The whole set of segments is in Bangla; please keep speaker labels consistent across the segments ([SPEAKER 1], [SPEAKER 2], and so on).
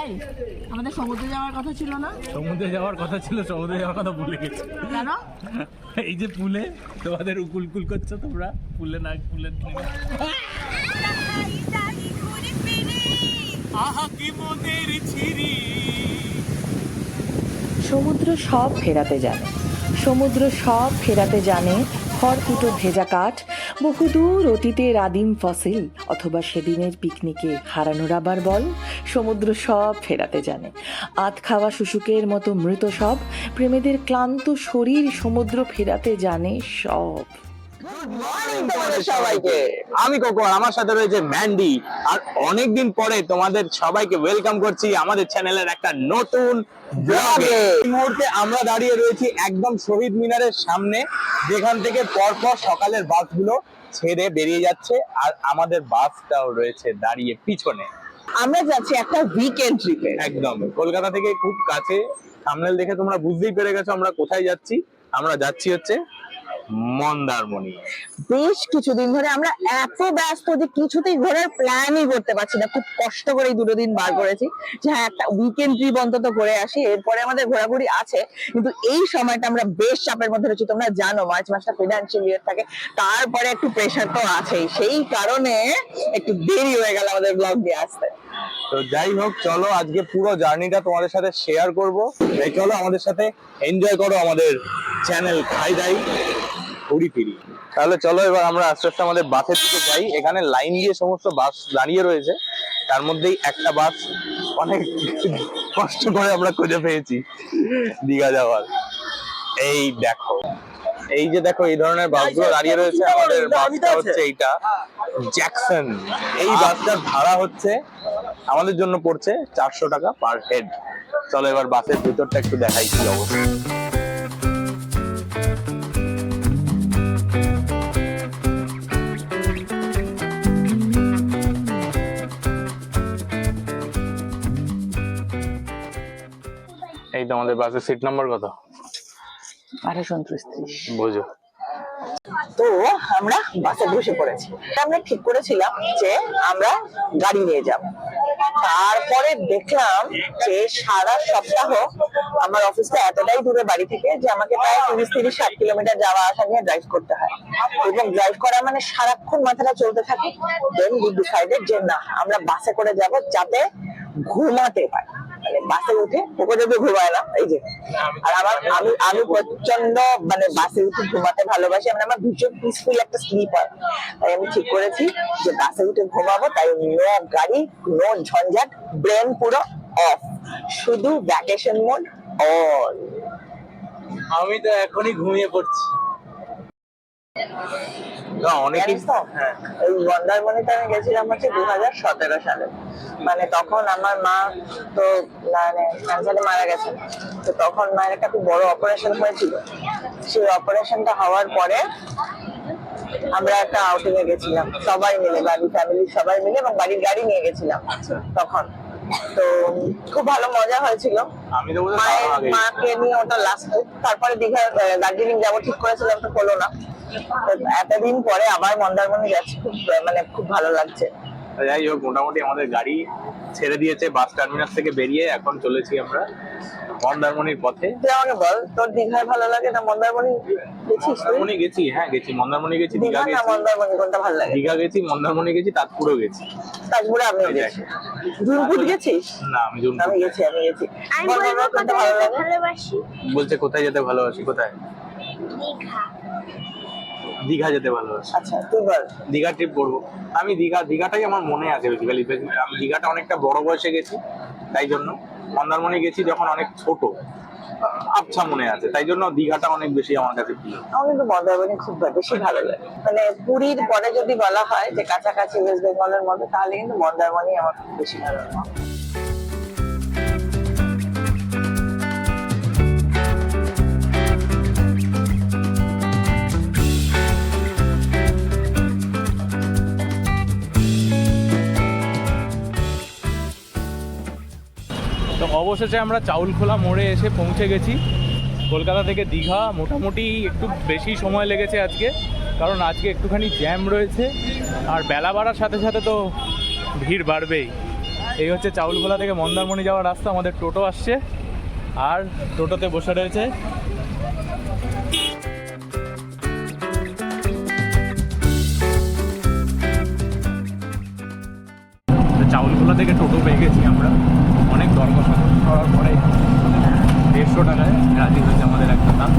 [SPEAKER 1] এই আমাদের সমুদ্রে যাওয়ার কথা ছিল না?
[SPEAKER 2] সমুদ্রে যাওয়ার কথা ছিল সমুদ্রে যাওয়ার কথা ভুলে গেছি।
[SPEAKER 1] কেন?
[SPEAKER 2] এই যে পুলে তোমাদের উকুল কুল করছ তোমরা? পুলে না পুলে আহা কি মোদের ছিরি।
[SPEAKER 3] সমুদ্র সব ফেরাতে জানে। সমুদ্র সব ফেরাতে জানে খড়কুটো ভেজা কাঠ, বহুদূর অতীতের আদিম ফসিল অথবা সেদিনের পিকনিকে হারানো রাবার বল, সমুদ্র সব ফেরাতে জানে। আত খাওয়া শুশুকের মতো মৃত সব, প্রেমেদের ক্লান্ত শরীর সমুদ্র ফেরাতে জানে সব।
[SPEAKER 4] সবাইকে। আমি কোকর আমার সাথে রয়েছে ম্যান্ডি। আর অনেকদিন পরে তোমাদের সবাইকে ওয়েলকাম করছি আমাদের চ্যানেলের একটা নতুন ব্লগে এই মুহূর্তে আমরা দাঁড়িয়ে রয়েছি একদম শহীদ মিনারের সামনে যেখান থেকে পরপর সকালের বাসগুলো ছেড়ে বেরিয়ে যাচ্ছে আর আমাদের বাসটাও রয়েছে দাঁড়িয়ে পিছনে।
[SPEAKER 5] আমরা যাচ্ছি একটা উইকেন্ড ট্রিপে
[SPEAKER 4] একদম। কলকাতা থেকে খুব কাছে। সামনেল দেখে তোমরা বুঝতেই পেরে গেছো আমরা কোথায় যাচ্ছি। আমরা যাচ্ছি হচ্ছে মন্দারমণি।
[SPEAKER 5] বেশ কিছুদিন ধরে আমরা এত ব্যস্ত যে কিছুতেই ঘোরার প্ল্যানই করতে পারছি না। খুব কষ্ট করে এই দুটো দিন বার করেছি। যে হ্যাঁ একটা উইকেন্ড ট্রিপ অন্তত করে আসি। এরপরে আমাদের ঘোরাঘুরি আছে। কিন্তু এই সময়টা আমরা বেশ চাপের মধ্যে রয়েছি। তোমরা জানো মার্চ মাসটা ফিনান্সিয়াল ইয়ার থাকে। তারপরে একটু প্রেশার তো আছেই। সেই কারণে একটু দেরি হয়ে গেল আমাদের ব্লগ দিয়ে আসতে।
[SPEAKER 4] তো যাই হোক চলো আজকে পুরো জার্নিটা তোমাদের সাথে শেয়ার করব। তাই চলো আমাদের সাথে এনজয় করো আমাদের চ্যানেল খাই দাই ঘুরি ফিরি। তাহলে চলো এবার আমরা আস্তে আস্তে আমাদের বাসের দিকে যাই। এখানে লাইন দিয়ে সমস্ত বাস দাঁড়িয়ে রয়েছে। তার মধ্যেই একটা বাস অনেক কষ্ট করে আমরা খুঁজে পেয়েছি। দীঘা যাওয়ার। এই দেখো। এই যে দেখো এই ধরনের বাসগুলো দাঁড়িয়ে রয়েছে আমাদের বাসটা হচ্ছে এইটা জ্যাকসন। এই বাসটার ভাড়া হচ্ছে আমাদের জন্য পড়ছে চারশো টাকা পার হেড। চলো এবার বাসের ভিতরটা একটু দেখাই কি অবস্থা। এই তো আমাদের বাসের সিট নাম্বার কত?
[SPEAKER 5] আঠাশো উনত্রিশ
[SPEAKER 4] বোঝো।
[SPEAKER 5] তো আমরা বাসে বসে পড়েছি। আমরা ঠিক করেছিলাম যে আমরা গাড়ি নিয়ে যাব। তারপরে দেখলাম যে সারা সপ্তাহ আমার অফিসটা এতটাই দূরে বাড়ি থেকে যে আমাকে প্রায় তিরিশ তিরিশ ষাট কিলোমিটার যাওয়া আসা নিয়ে ড্রাইভ করতে হয়। এবং ড্রাইভ করা মানে সারাক্ষণ মাথাটা চলতে থাকে দেন ডিসাইডেড যে না আমরা বাসে করে যাব যাতে ঘুমাতে পারি। মানে বাসে উঠে যদি ঘুমায় না এই যে। আর আমার, আমি আমি প্রচণ্ড মানে বাসে উঠে ঘুমাতে ভালোবাসি মানে আমার ভীষণ পিসফুল একটা স্লিপ হয়। তাই আমি ঠিক করেছি যে বাসে উঠে ঘুমাবো, তাই নো গাড়ি নো ঝঞ্ঝাট ব্রেন পুরো অফ শুধু ভ্যাকেশন মোড অন
[SPEAKER 4] আমি তো এখনই ঘুমিয়ে পড়ছি। না অনেকেই
[SPEAKER 5] জানিস তো? মন্দারমণিতে আমি গেছিলাম হচ্ছে দু হাজার সতেরো সালে। মানে তখন আমার মা তো মানে ক্যান্সারে মারা গেছে তো তখন মায়ের একটা খুব বড় অপারেশন হয়েছিল। সেই অপারেশনটা হওয়ার পরে আমরা একটা আউটিং এ গেছিলাম। সবাই মিলে বাড়ির ফ্যামিলির সবাই মিলে এবং বাড়ির গাড়ি নিয়ে গেছিলাম। তখন। তো খুব ভালো মজা হয়েছিল।
[SPEAKER 4] আমি তো বোধহয়
[SPEAKER 5] মায়ের মাকে নিয়ে ওটা লাস্ট তারপরে দীঘা দার্জিলিং যাব ঠিক করেছিলাম তো হলো না। তো এতদিন পরে আবার মন্দারমণি যাচ্ছি খুব মানে খুব ভালো লাগছে।
[SPEAKER 4] যাই হোক মোটামুটি আমাদের গাড়ি ছেড়ে দিয়েছে বাস টার্মিনাস থেকে বেরিয়ে এখন চলেছি আমরা মন্দারমণির পথে।
[SPEAKER 5] তুই আমাকে বল তোর দীঘায় ভালো লাগে না মন্দারমণি? গেছিস তুই?
[SPEAKER 4] মন্দারমণি গেছি হ্যাঁ গেছি মন্দারমণি গেছি দীঘা
[SPEAKER 5] দীঘা না
[SPEAKER 4] গেছি।
[SPEAKER 5] মন্দারমণি কোনটা ভালো লাগে?
[SPEAKER 4] দীঘা গেছি মন্দারমণি গেছি তাজপুরও গেছি।
[SPEAKER 5] তাজপুরে আমিও
[SPEAKER 4] এই
[SPEAKER 5] গেছি। ঝুনপুট গেছিস?
[SPEAKER 4] না আমি জুন
[SPEAKER 5] আমি গেছি আমি গেছি।
[SPEAKER 6] আমি
[SPEAKER 5] বল, বল,
[SPEAKER 6] বলব
[SPEAKER 5] কোনটা
[SPEAKER 6] কোথায়
[SPEAKER 5] ভালো লাগে?
[SPEAKER 6] ভালোবাসি।
[SPEAKER 4] বলছে কোথায় যেতে ভালোবাসি কোথায়?
[SPEAKER 6] দীঘা।
[SPEAKER 4] দীঘা যেতে ভালোবাসি।
[SPEAKER 5] আচ্ছা
[SPEAKER 4] দীঘা ট্রিপ করব। আমি দীঘা দীঘাটাই আমার মনে আছে বেসিক্যালি আমি দীঘাটা অনেকটা বড় বয়সে গেছি তাই জন্য। মন্দারমণি গেছি যখন অনেক ছোট আচ্ছা মনে আছে তাই জন্য দীঘাটা অনেক বেশি আমার কাছে প্রিয়।
[SPEAKER 5] আমার কিন্তু মন্দারমণি খুব বেশি ভালো লাগে। মানে পুরীর পরে যদি বলা হয় যে কাছাকাছি ওয়েস্ট বেঙ্গলের মধ্যে তাহলে কিন্তু মন্দারমণি আমার খুব বেশি ভালো লাগে।
[SPEAKER 2] অবশেষে আমরা চাউলখোলা মোড়ে এসে পৌঁছে গেছি। কলকাতা থেকে দীঘা, মোটামুটি একটু বেশি সময় লেগেছে আজকে, কারণ আজকে একটুখানি জ্যাম রয়েছে, আর বেলা বাড়ার সাথে সাথে তো ভিড় বাড়বেই। এই হচ্ছে চাউলখোলা থেকে মন্দারমণি যাওয়ার রাস্তা, আমাদের টোটো আসছে, আর টোটোতে বসে রয়েছে চাউলখোলা থেকে টোটো পেয়ে গেছি আমরা। অনেক সমর্থন করার পরে দেড়শো টাকায় রাজি হয়েছে আমাদের একটা দাম।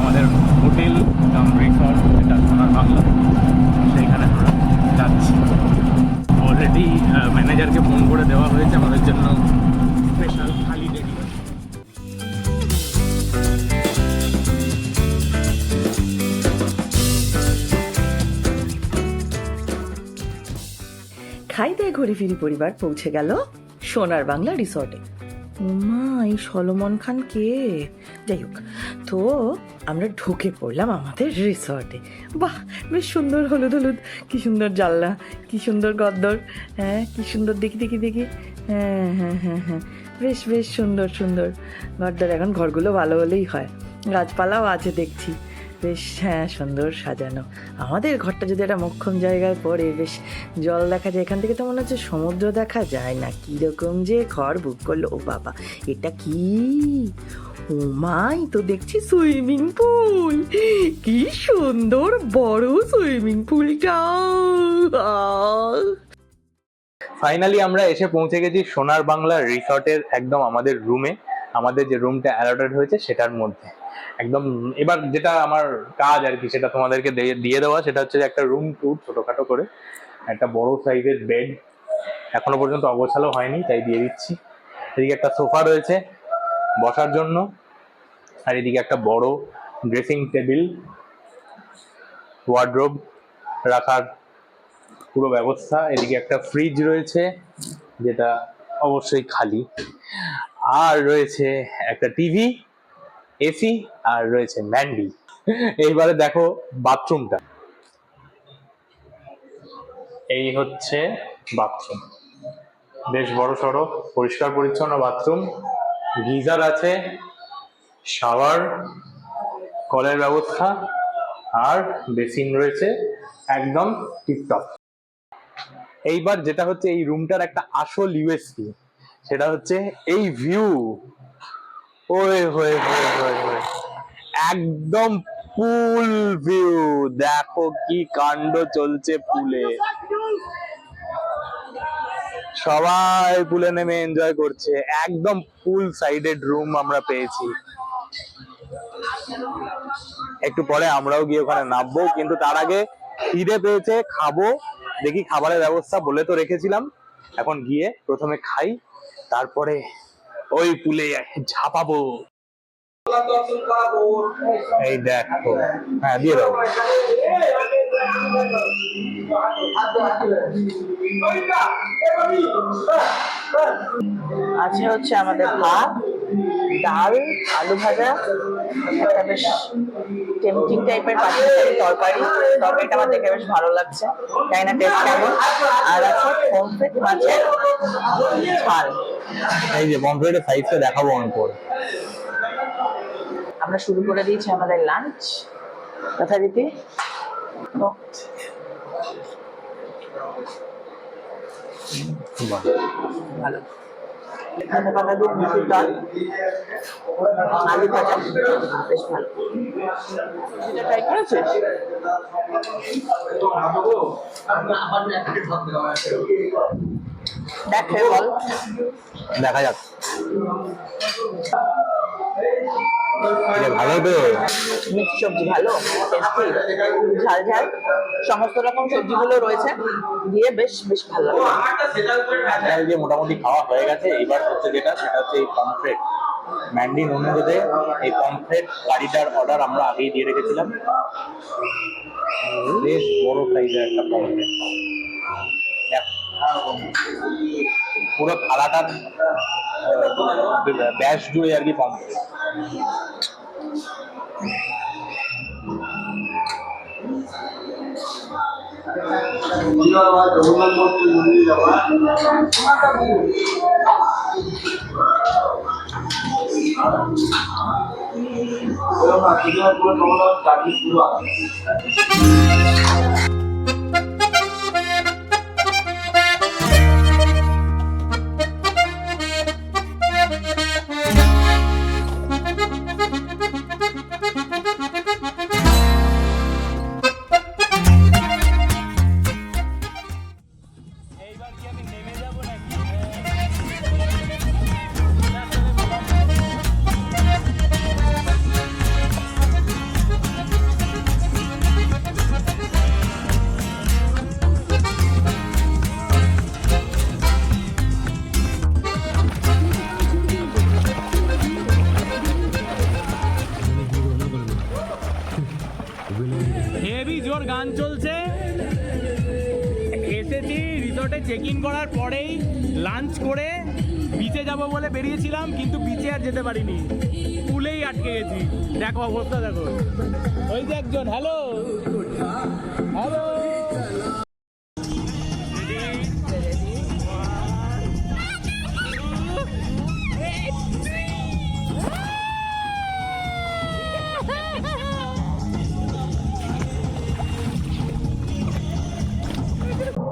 [SPEAKER 2] আমাদের হোটেল দাম রিসর্ট, যেটা সোনার বাংলা, সেইখানে আমরা যাচ্ছি। অলরেডি ম্যানেজারকে ফোন করে দেওয়া হয়েছে, আমাদের জন্য
[SPEAKER 3] খাইতে ঘুরে ফিরি পরিবার পৌঁছে গেল সোনার বাংলা রিসর্টে। উমা এই সলমন খান কে? যাই হোক, তো আমরা ঢুকে পড়লাম আমাদের রিসর্টে। বাহ, বেশ সুন্দর হলুদ হলুদ, কি সুন্দর জানলা, কি সুন্দর গদ্দর হ্যাঁ কি সুন্দর দেখি দেখি দেখি হ্যাঁ হ্যাঁ হ্যাঁ হ্যাঁ বেশ বেশ সুন্দর সুন্দর। ঘরদার এখন ঘরগুলো ভালো হলেই হয়। গাছপালাও আছে দেখছি। বেশ হ্যাঁ সুন্দর সাজানো। আমাদের ঘরটা যদি একটা মক্ষম জায়গায় পড়ে, বেশ জল দেখা যায়। এখান থেকে তো মনে হচ্ছে সমুদ্র দেখা যায় না। কীরকম যে ঘর বুক করল, ও বাবা, এটা কি? ও মাই, তো দেখছি সুইমিং পুল। কি সুন্দর বড় সুইমিং পুলটা।
[SPEAKER 4] ফাইনালি আমরা এসে পৌঁছে গেছি সোনার বাংলা রিসর্টের একদম আমাদের রুমে। আমাদের যে রুমটা অ্যালটেড হয়েছে, সেটার মধ্যে। একদম, এবার যেটা আমার কাজ আর কি, সেটা তোমাদেরকে দিয়ে- দেওয়া, সেটা হচ্ছে একটা রুম ট্যুর ছোটখাটো করে, একটা বড় সাইজের বেড এখনও পর্যন্ত অগোছালো হয়নি, তাই দিয়ে দিচ্ছি। এদিকে একটা সোফা রয়েছে বসার জন্য, আর এদিকে একটা বড় ড্রেসিং টেবিল ওয়ার্ড্রোব রাখার পুরো ব্যবস্থা। এদিকে একটা ফ্রিজ রয়েছে, যেটা অবশ্যই খালি। আর রয়েছে একটা টিভি এসি আর রয়েছে ম্যান্ডি। এইবারে দেখো বাথরুমটা। এই হচ্ছে বাথরুম। বেশ বড় সড়ো, পরিষ্কার পরিচ্ছন্ন বাথরুম। গিজার আছে, শাওয়ার, কলের ব্যবস্থা আর বেসিন রয়েছে, একদম টিপটপ। এইবার যেটা হচ্ছে এই রুমটার একটা আসল ইউএসপি সেটা হচ্ছে এই ভিউ হয়ে একদম পুল ভিউ দেখো কি কাণ্ড চলছে পুলে। সবাই পুলে নেমে এনজয় করছে। একদম পুল সাইডেড রুম আমরা পেয়েছি। একটু পরে আমরাও গিয়ে ওখানে নামবো, কিন্তু তার আগে খিদে পেয়েছে, খাব। দেখি খাবারের ব্যবস্থা বলে তো রেখেছিলাম। এখন গিয়ে প্রথমে খাই, তারপরে ওই পুলে ঝাঁপাবো। এই দেখো। হ্যাঁ দিয়ে দাও।
[SPEAKER 5] আছে হচ্ছে আমাদের ভাত। ডাল আলু ভাজা একটা বেশ টেম্পটিং টাইপের পাকিস্তানি তরকারি। তরকারিটা আমার দেখে বেশ ভালো লাগছে। তাই না টেস্ট কেমন। আর আছে পমফ্রেট মাছের ঝাল।
[SPEAKER 4] এই যে পমফ্রেটের সাইজটা দেখাবো অন পর।
[SPEAKER 5] আমরা শুরু করে দিয়েছি আমাদের লাঞ্চ যথারীতি ভালো। পাতা দিয়ে মুসুর ডাল আলু ভাজা বেশ ভালো। ট্রাই করেছিস? দেখে বল।
[SPEAKER 4] দেখা যাক। ভালো তো
[SPEAKER 5] মিক্স সবজি ভালো ঝাল ঝাল সমস্ত রকম সবজিগুলো রয়েছে। দিয়ে বেশ বেশ ভালো
[SPEAKER 4] যে মোটামুটি খাওয়া হয়ে গেছে এবার হচ্ছে যেটা সেটা হচ্ছে এই পমফ্রেট ম্যান্ডিন অনুরোধে এই পমফ্রেট গাড়িটার অর্ডার আমরা আগেই দিয়ে রেখেছিলাম। বেশ বড় সাইজের একটা পমফ্রেট পুরো থালাটার ব্যাস জুড়ে আর কি
[SPEAKER 2] পাম্প পুরো আছে যাব বলে বেরিয়েছিলাম, কিন্তু বিচে আর যেতে পারিনি। পুলেই আটকে গেছি। দেখো অবস্থা, দেখো। ওই যে একজন হ্যালো হ্যালো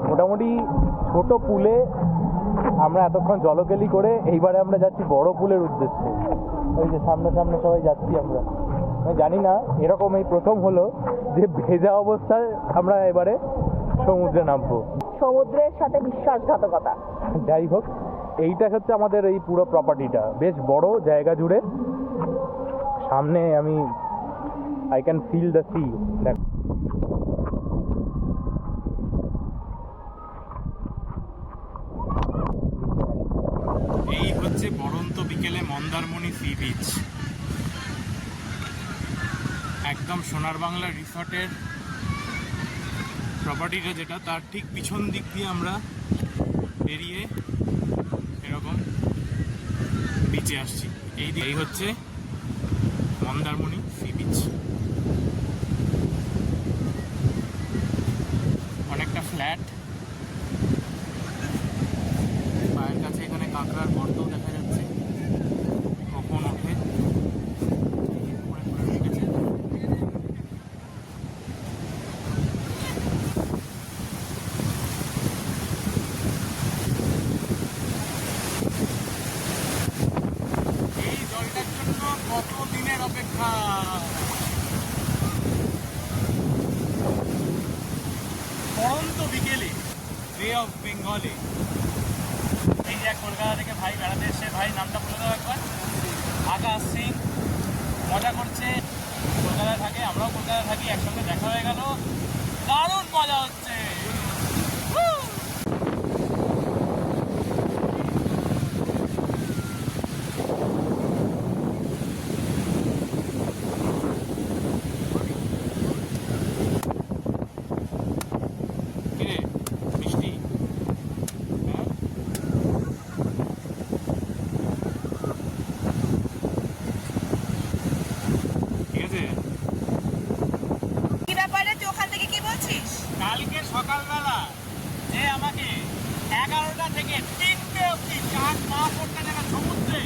[SPEAKER 2] মোটামুটি ছোট পুলে আমরা এতক্ষণ জলকেলি করে এইবারে আমরা যাচ্ছি বড় পুলের উদ্দেশ্যে। ওই যে সামনে সামনে সবাই যাচ্ছি আমরা। আমি জানি না এরকম এই প্রথম হলো যে ভেজা অবস্থায় আমরা এবারে সমুদ্রে নামবো।
[SPEAKER 5] সমুদ্রের সাথে বিশ্বাসঘাতকতা।
[SPEAKER 2] যাই হোক এইটা হচ্ছে আমাদের এই পুরো প্রপার্টিটা বেশ বড় জায়গা জুড়ে। সামনে আমি I can feel the sea দেখ এই হচ্ছে বরন্ত বিকেলে মন্দারমণি সি বিচ একদম সোনার বাংলা রিসর্টের প্রপার্টিটা যেটা, তার ঠিক পিছন দিক দিয়ে আমরা বেরিয়ে এরকম বিচে আসছি। এই এই হচ্ছে মন্দারমণি সি বিচ অনেকটা ফ্ল্যাট পায়ের কাছে এখানে কাঁকড়ার গর্তও দেখা যাচ্ছে কখন ওঠে উপরে উপরে রেখেছে এই জলটার জন্য কত দিনের অপেক্ষা পরন্ত বিকেলে বে অফ বেঙ্গলে এই যে কলকাতা থেকে ভাই বেড়াতে এসে ভাই নামটা বলে দাও একবার। আকাশ সিং, মজা করছে। কলকাতায় থাকে, আমরাও কলকাতায় থাকি, একসঙ্গে দেখা হয়ে গেল। দারুণ মজা হচ্ছে Woo! কিরে মিষ্টি হ্যাঁ ঠিক আছে
[SPEAKER 5] কি ব্যাপারে তুই ওখান থেকে কি বলছিস
[SPEAKER 2] কালকে সকালবেলা যে আমাকে এগারোটা থেকে তিনটে অব্দি চান না করতে দেবে সমুদ্রে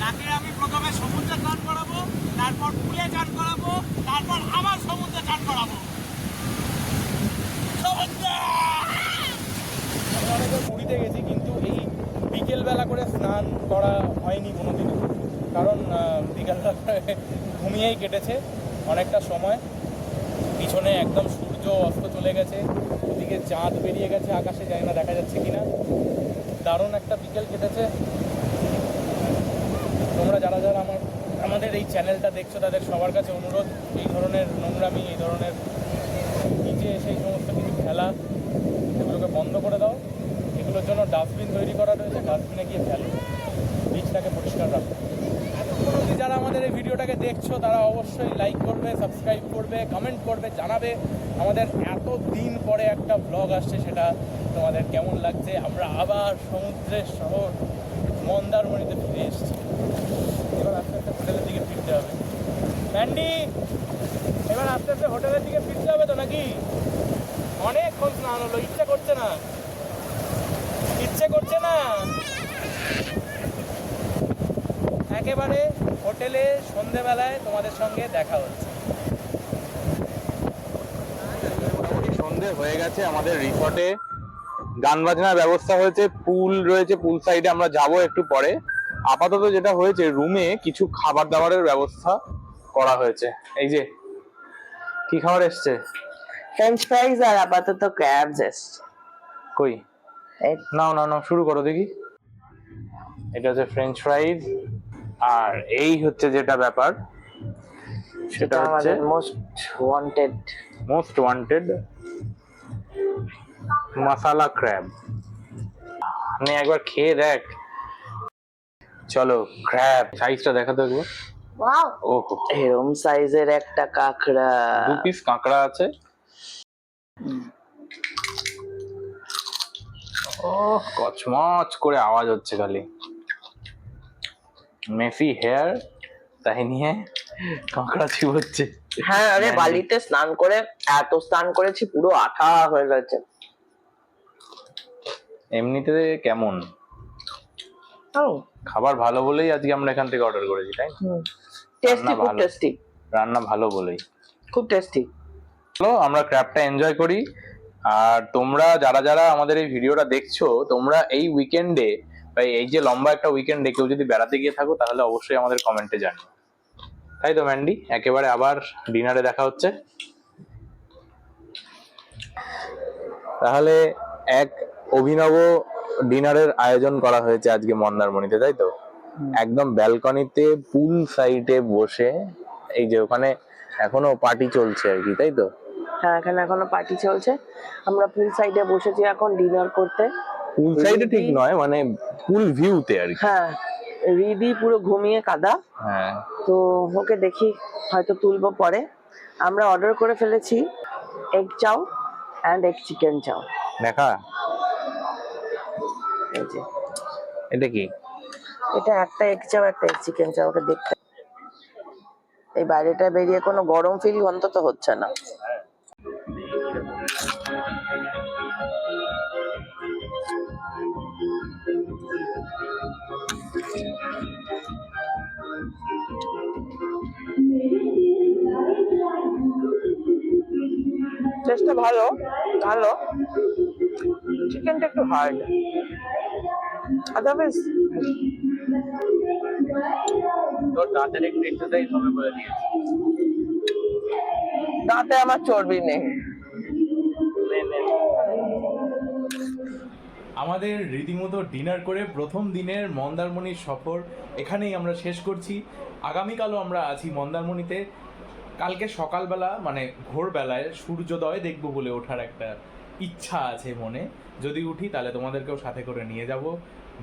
[SPEAKER 2] তাকে আমি প্রথমে সমুদ্রে চান করাবো তারপর পুলে চান করাবো তারপর আবার সমুদ্রে চান করাবো সমুদ্রে আমি অনেকবার পুরীতে গেছি কিন্তু এই বিকেলবেলা করে স্নান করা হয়নি কোনোদিনও কারণ আহ, ঘুমিয়েই কেটেছে। অনেকটা সময়। পিছনে একদম সূর্য অস্ত চলে গেছে। ওদিকে চাঁদ বেরিয়ে গেছে আকাশে যায় না দেখা যাচ্ছে কিনা। দারুণ একটা বিকেল কেটেছে। তোমরা যারা যারা আমার আমাদের এই চ্যানেলটা দেখছ তাদের সবার কাছে অনুরোধ এই ধরনের নোংরামি এই ধরনের নিচে সেই সমস্ত কিছু খেলা এগুলোকে বন্ধ করে দাও। এগুলোর জন্য ডাস্টবিন তৈরি করা রয়েছে। ডাস্টবিনে গিয়ে ফেলো। বীজটাকে পরিষ্কার রাখো। আমাদের এই ভিডিওটাকে দেখছ, তারা অবশ্যই লাইক করবে সাবস্ক্রাইব করবে কমেন্ট করবে, জানাবে। আমাদের এত দিন পরে একটা ব্লগ আসছে, সেটা তোমাদের কেমন লাগছে? আমরা আবার সমুদ্রের শহর, মন্দারমণিতে ফিরে এসেছি। এবার আস্তে আস্তে হোটেলের দিকে ফিরতে হবে। ম্যান্ডি এবার আস্তে আস্তে হোটেলের দিকে ফিরতে হবে তো নাকি? অনেকক্ষণ স্নান হলো, ইচ্ছে করছে না। ইচ্ছে করছে না। একেবারে হোটেলে সন্ধেবেলায় তোমাদের সঙ্গে দেখা হচ্ছে।
[SPEAKER 4] সন্ধে হয়ে গেছে আমাদের রিসর্টে গান বাজনার ব্যবস্থা হয়েছে পুল রয়েছে পুল সাইডে আমরা যাব একটু পরে। আপাতত যেটা হয়েছে রুমে কিছু খাবার দাবারের ব্যবস্থা করা হয়েছে। এই যে কি খাবার এসছে?
[SPEAKER 5] ফ্রেঞ্চ ফ্রাইজ আর আপাতত ক্র্যাবস এসছে।
[SPEAKER 4] কই?
[SPEAKER 1] এই
[SPEAKER 4] নাও নাও নাও শুরু করো দেখি। এটা হচ্ছে ফ্রেঞ্চ ফ্রাইজ আর এই হচ্ছে যেটা ব্যাপার সেটা হচ্ছে
[SPEAKER 1] আমাদের most wanted
[SPEAKER 4] most wanted masala crab মানে একবার খেয়ে দেখ। চলো ক্র্যাব সাইজটা দেখাতে একবার
[SPEAKER 6] ওয়াও
[SPEAKER 4] ওহো।
[SPEAKER 1] এরম সাইজের একটা কাঁকড়া।
[SPEAKER 4] দু পিস কাঁকড়া আছে। ও কচমচ করে আওয়াজ হচ্ছে খালি। মেসি হেয়ার তাই নিয়ে কাঁকড়া চিবোচ্ছে
[SPEAKER 1] হ্যাঁ আরে বালিতে স্নান করে এত স্নান করেছি পুরো আঠা হয়ে গেছে।
[SPEAKER 4] এমনিতে কেমন? খাবার ভালো বলেই আজকে আমরা এখান থেকে অর্ডার করেছি তাই
[SPEAKER 1] টেস্টি খুব টেস্টি
[SPEAKER 4] রান্না ভালো বলেই।
[SPEAKER 1] খুব টেস্টি
[SPEAKER 4] চলো আমরা ক্র্যাবটা এনজয় করি। আর তোমরা যারা যারা আমাদের এই ভিডিওটা দেখছ তোমরা এই উইকেন্ডে বা এই যে লম্বা একটা উইকেন্ডে কেউ যদি বেড়াতে গিয়ে থাকো তাহলে অবশ্যই আমাদের কমেন্টে জানিও। তাই তো ম্যান্ডি একেবারে আবার ডিনারে দেখা হচ্ছে। তাহলে এক অভিনব ডিনারের আয়োজন করা হয়েছে আজকে মন্দারমণিতে তাই তো? একদম ব্যালকনিতে পুল সাইডে বসে এই যে ওখানে এখনও পার্টি চলছে আর কি তাই তো?
[SPEAKER 1] হ্যাঁ এখানে এখনও পার্টি চলছে। আমরা পুল সাইডে বসেছি এখন ডিনার করতে।
[SPEAKER 4] পুল সাইডে ঠিক নয় মানে পুল ভিউতে আর কি।
[SPEAKER 1] হ্যাঁ রিদি পুরো ঘুমিয়ে কাদা।
[SPEAKER 4] হ্যাঁ।
[SPEAKER 1] তো ওকে দেখি হয়তো তুলবো পরে। আমরা অর্ডার করে ফেলেছি এগ চাও অ্যান্ড এগ চিকেন চাও
[SPEAKER 4] দেখা।
[SPEAKER 1] এই যে।
[SPEAKER 4] এটা কি?
[SPEAKER 1] এটা একটা এগ চাও একটা এগ চিকেন চাও ওকে দেখতে। এই বাইরেটা বেরিয়ে কোনো গরম ফিল অন্তত হচ্ছে না। টেস্টটা ভালো ভালো। চিকেনটা একটু হার্ড আদারওয়াইজ
[SPEAKER 4] তোর দাঁতের একটু এক্সারসাইজ হবে বলে দিয়েছি।
[SPEAKER 1] দাঁতে আমার চর্বি নেই।
[SPEAKER 7] আমাদের রীতিমতো ডিনার করে প্রথম দিনের মন্দারমণির সফর এখানেই আমরা শেষ করছি। আগামীকালও আমরা আছি মন্দারমণিতে। কালকে সকালবেলা মানে ভোরবেলায় সূর্যোদয় দেখব বলে ওঠার একটা ইচ্ছা আছে মনে। যদি উঠি তাহলে তোমাদেরকেও সাথে করে নিয়ে যাব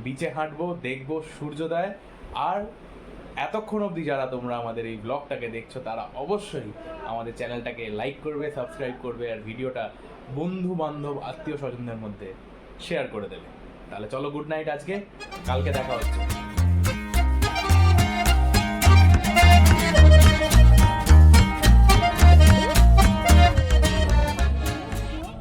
[SPEAKER 7] বিচে হাঁটবো, দেখব সূর্যোদয়। আর এতক্ষণ অবধি যারা তোমরা আমাদের এই ব্লগটাকে দেখছ, তারা অবশ্যই আমাদের চ্যানেলটাকে লাইক করবে সাবস্ক্রাইব করবে, আর ভিডিওটা বন্ধু বান্ধব আত্মীয় স্বজনদের মধ্যে শেয়ার করে দেবে। তাহলে চলো গুড নাইট আজকে, কালকে দেখা হচ্ছে।